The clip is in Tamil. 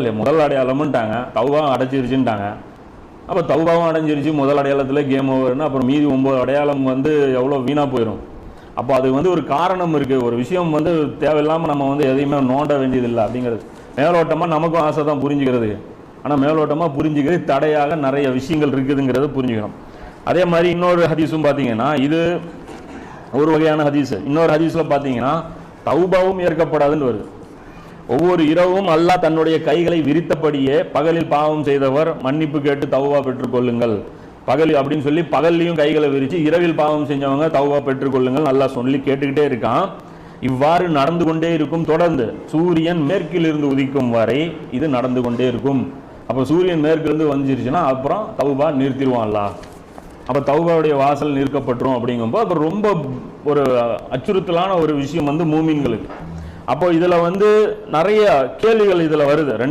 இல்லை முதல் அடையாளம்ன்ட்டாங்க. தௌபாவும் அடைச்சிருச்சுன்ட்டாங்க அப்போ தௌபாவும் அடைஞ்சிருச்சு. முதல் அடையாளத்தில் கேம் ஓவர்னு அப்புறம் மீதி ஒம்பது அடையாளம் வந்து எவ்வளோ வீணாக போயிடும் அப்போ அது வந்து ஒரு காரணம் இருக்குது ஒரு விஷயம் வந்து தேவையில்லாமல் நம்ம வந்து எதையுமே நோண்ட வேண்டியதில்லை அப்படிங்கிறது. மேலோட்டமாக நமக்கும் ஆசை தான் புரிஞ்சுக்கிறது. ஆனால் மேலோட்டமாக புரிஞ்சுக்கிறது தடையாக நிறைய விஷயங்கள் இருக்குதுங்கிறத புரிஞ்சுக்கணும். அதே மாதிரி இன்னொரு ஹதீஸும் பார்த்தீங்கன்னா இது ஒரு வகையான ஹதீஸ். இன்னொரு ஹதீஸில் பார்த்தீங்கன்னா தௌபாவும் ஏற்கப்படாதுன்னு வருது. ஒவ்வொரு இரவும் அல்லாஹ் தன்னுடைய கைகளை விரித்தபடியே பகலில் பாவம் செய்தவர் மன்னிப்பு கேட்டு தௌபா பெற்றுக்கொள்ளுங்கள் பகல் அப்படின்னு சொல்லி பகல்லையும் கைகளை விரித்து இரவில் பாவம் செஞ்சவங்க தௌபா பெற்றுக்கொள்ளுங்கள் நல்லா சொல்லி கேட்டுக்கிட்டே இருக்கான். இவ்வாறு நடந்து கொண்டே இருக்கும் தொடர்ந்து சூரியன் மேற்கிலிருந்து உதிக்கும் வரை இது நடந்து கொண்டே இருக்கும். அப்போ சூரியன் மேற்கிலிருந்து வந்துருச்சுன்னா அப்புறம் தௌபா நிறுத்திடுவான்லா அப்போ தௌபாவுடைய வாசல் நிற்கப்பட்டுரும் அப்படிங்கும்போது அப்போ ரொம்ப ஒரு அச்சுறுத்தலான ஒரு விஷயம் வந்து மூமின்களுக்கு. அப்போ இதில் வந்து நிறைய கேள்விகள் இதில் வருது. ரெண்டு